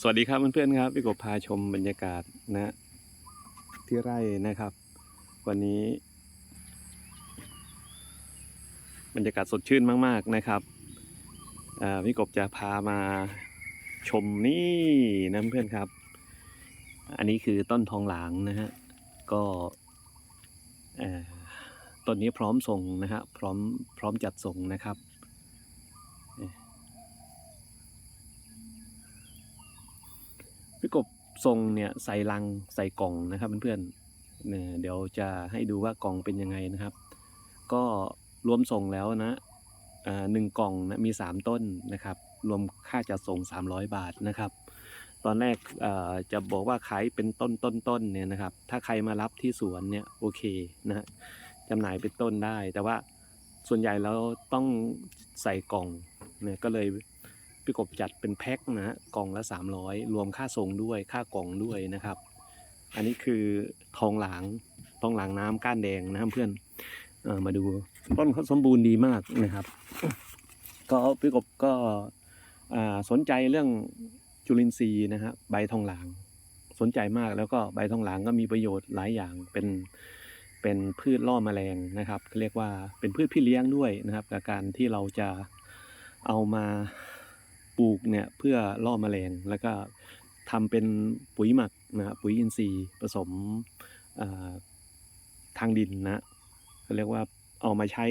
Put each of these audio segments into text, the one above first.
สวัสดีครับเพื่อนๆครับพี่กบพาชมบรรยากาศนะ ที่ไร่นะครับ วันนี้ บรรยากาศสดชื่นมาก ๆนะครับพี่กบจะพามาชมนี่นะเพื่อนครับ อันนี้คือต้นทองหลางนะฮะก็ต้นนี้พร้อมส่งนะฮะพร้อมพร้อมจัดส่งนะครับ พี่กบ ทรงเนี่ยใส่ลังใส่กล่องนะครับเพื่อนๆเนี่ยเดี๋ยวจะให้ดูว่ากล่องเป็นยังไงนะครับ ก็รวมส่งแล้วนะอ่าหนึ่งกล่องนะมี 3 ต้นนะครับ รวมค่าจัดส่ง 300 บาทนะครับ ตอนแรกอ่อจะบอกว่าขายเป็นต้นต้นต้นเนี่ยนะครับ ถ้าใครมารับที่สวนเนี่ยโอเคนะฮะจำหน่ายเป็นต้นได้ แต่ว่าส่วนใหญ่แล้วต้องใส่กล่องเนี่ยก็เลย พี่กบจัดเป็นแพ็คนะฮะกล่องละ 300 รวมค่าส่งด้วยค่ากล่องด้วยนะครับ อันนี้คือทองหลางทองหลางน้ำก้านแดงนะครับเพื่อนเออมาดูต้นเขาสมบูรณ์ดีมากนะครับ ก็พี่กบก็สนใจเรื่องจุลินทรีย์นะฮะใบทองหลางสนใจมากแล้วก็ใบทองหลางก็มีประโยชน์หลายอย่างเป็นเป็นพืชล่อแมลงนะครับเรียกว่าเป็นพืชพี่เลี้ยงด้วยนะครับกับการที่เราจะเอามา ปลูกเนี่ยเพื่อล่อแมลงแล้วก็ทำเป็นปุ๋ยหมักนะปุ๋ยอินทรีย์ผสมทางดินนะเขาเรียกว่าเอามาใช้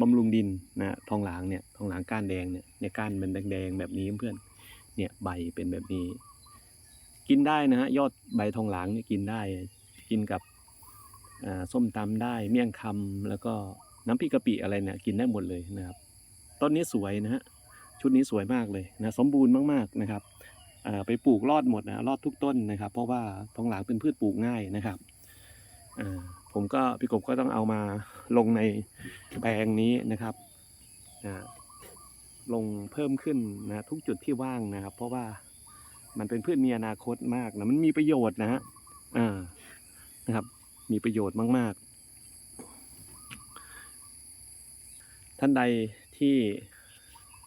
บำรุงดินนะทองหลางเนี่ยทองหลางก้านแดงเนี่ยเนี่ยก้านเป็นแดงๆแบบนี้เพื่อนเนี่ยใบเป็นแบบนี้ กินได้นะฮะยอดใบทองหลางเนี่ยกินได้กินกับส้มตำได้เมี่ยงคำแล้วก็น้ำพริกกะปิอะไรเนี่ยกินได้หมดเลยนะครับต้นนี้สวยนะฮะ ชุดนี้สวยมากเลยนะสมบูรณ์มากๆนะครับไปปลูกรอดหมดนะรอดทุกต้นนะครับ เพราะว่าทองหลางเป็นพืชปลูกง่ายนะครับผมก็พี่กบก็ต้องเอามาลงในแปลงนี้นะครับลงเพิ่มขึ้นนะทุกจุดที่ว่างนะครับ เพราะว่ามันเป็นพืชมีอนาคตมากนะมันมีประโยชน์นะฮะนะครับ มีประโยชน์มาก ๆ ท่านใดที่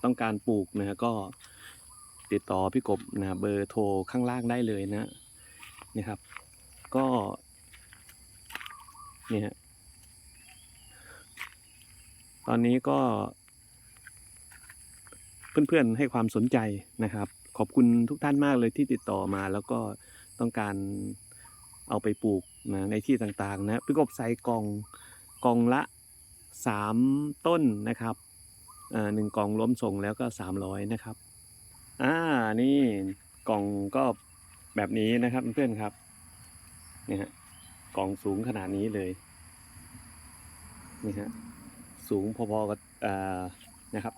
ต้องการปลูกนะก็ติดต่อพี่กบนะเบอร์โทรข้างล่างได้เลยนะนี่ครับ ก็นี่ฮะตอนนี้ก็ เพื่อนๆให้ความสนใจนะครับ ขอบคุณทุกท่านมากเลยที่ติดต่อมาแล้วก็ต้องการเอาไปปลูกนะในที่ต่างๆนะพี่กบใส่กล่องกล่องละสามต้นนะครับ หนึ่งกล่องรวมส่งแล้วก็สามร้อยนะครับ อ่า นี่กล่องก็แบบนี้นะครับเพื่อนครับนี่ฮะกล่องสูงขนาดนี้เลยนี่ฮะสูงพอๆกับอ่านะครับ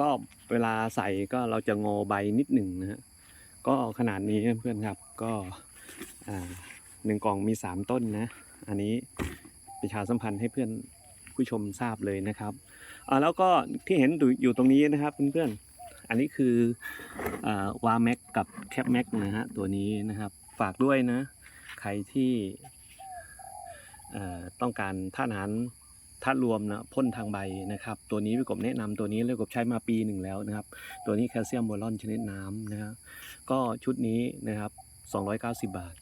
ก็เวลาใส่ก็เราจะงอใบนิดหนึ่งนะฮะก็ขนาดนี้เพื่อนครับก็อ่าหนึ่งกล่องมีสามต้นนะ อันนี้ประชาสัมพันธ์ให้เพื่อน ผู้ชมทราบเลยนะครับอ่าแล้วก็ที่เห็นอยู่ตรงนี้นะครับเพื่อนๆอันนี้คืออ่าวาแม็กกับแคปแม็กนะฮะตัวนี้นะครับฝากด้วยนะ ใครที่ต้องการท่าตุอาหารธาตุรวมนะพ่นทางใบนะครับ ตัวนี้พี่กบแนะนำตัวนี้เลยกบใช้มาปีหนึ่งแล้วนะครับ ตัวนี้แคลเซียมโบรอนชนิดน้ำนะครับก็ชุดนี้นะครับ 290 บาท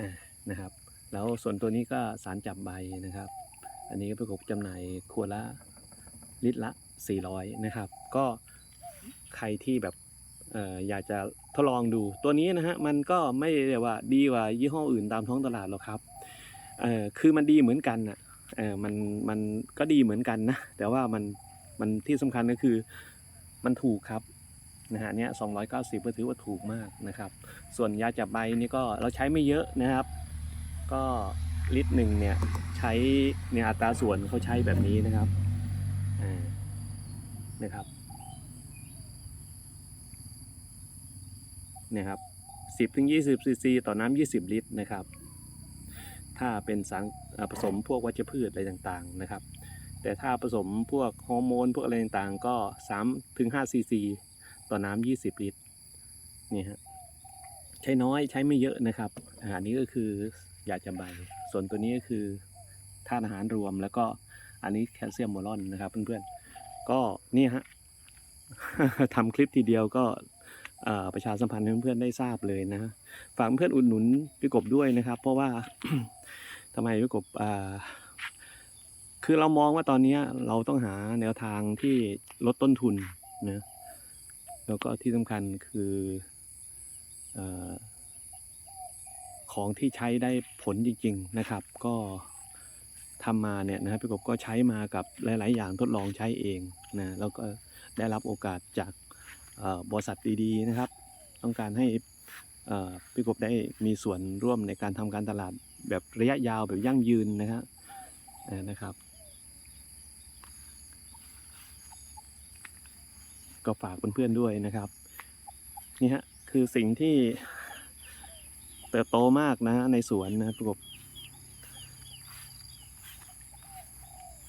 อ่านะครับ แล้วส่วนตัวนี้ก็สารจับใบนะครับ อันนี้ก็พี่กบจำหน่ายขวดละลิตรละ 400 นะครับ ก็ใครที่แบบอออยากจะทดลองดูตัวนี้นะฮะมันก็ไม่ได้ว่าดีกว่ายี่ห้ออื่นตามท้องตลาดหรอกครับคือมันดีเหมือนกันอะมันมันก็ดีเหมือนกันนะแต่ว่ามันมันที่สำคัญก็คือมันถูกครับนะฮะเนี้ย290ก็ถือว่าถูกมากนะครับ ส่วนยาจับใบนี่ก็เราใช้ไม่เยอะนะครับ ก็ ลิตรหนึ่งเนี่ยใช้เนี่ยอัตราส่วนเขาใช้แบบนี้นะครับนะครับเนี่ยครับสิบถึงยี่สิบซีซีต่อน้ำยี่สิบลิตรนะครับ ถ้าเป็นสารผสมพวกวัชพืชอะไรต่างๆนะครับ แต่ถ้าผสมพวกฮอร์โมนพวกอะไรต่างๆ ก็สามถึงห้าซีซีต่อน้ำยี่สิบลิตรนี่ฮะใช้น้อยใช้ไม่เยอะนะครับอาหารนี้ก็คือ ยาจำใบ ส่วนตัวนี้ก็คือธาตุอาหารรวม แล้วก็อันนี้แคลเซียมโบรอนนะครับเพื่อนๆ ก็เนี่ยฮะทำคลิปทีเดียวก็ประชาสัมพันธ์ให้เพื่อนๆได้ทราบเลยนะฝากเพื่อนอุดหนุนพี่กบด้วยนะครับ เพราะว่าทำไมพี่กบคือเรามองว่าตอนนี้เราต้องหาแนวทางที่ลดต้นทุนนะแล้วก็ที่สำคัญคืออ ของที่ใช้ได้ผลจริง ๆนะครับ ก็ทำมาเนี่ยนะครับพี่กบก็ใช้มากับหลาย ๆ อย่างทดลองใช้เองนะแล้วก็ได้รับโอกาสจากบริษัทดีๆนะครับ ต้องการให้พี่กบได้มีส่วนร่วมในการทำการตลาดแบบระยะยาวแบบยั่งยืนนะครับนะครับ ก็ฝากเพื่อนๆด้วยนะครับนี่ฮะคือสิ่งที่ เติบโตมากนะฮะในสวนนะครับพี่กบ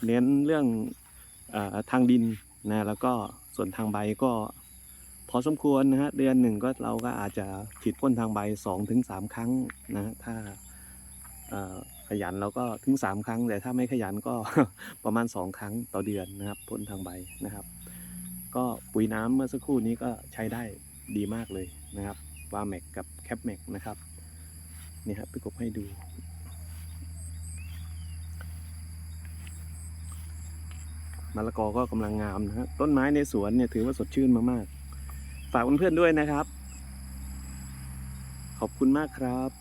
เน้นเรื่องอทางดินนะแล้วก็ส่วนทางใบก็พอสมควรนะฮะเดือนหนึ่งก็เราก็อาจจะฉีดพ่นทางใบสองถึงสามครั้งนะถ้าขยันเราก็ถึงสามครั้ง แต่ถ้าไม่ขยันก็ประมาณสองครั้งต่อเดือนนะครับพ่นทางใบนะครับ ก็ปุ๋ยน้ำเมื่อสักครู่นี้ก็ใช้ได้ดีมากเลยนะครับวาแมกกับแคปแมกนะครับ นี่ครับพี่กบให้ดูมะละกอก็กำลังงามนะฮะต้นไม้ในสวนเนี่ยถือว่าสดชื่นมากๆฝากเพื่อนๆด้วยนะครับ ขอบคุณมากครับ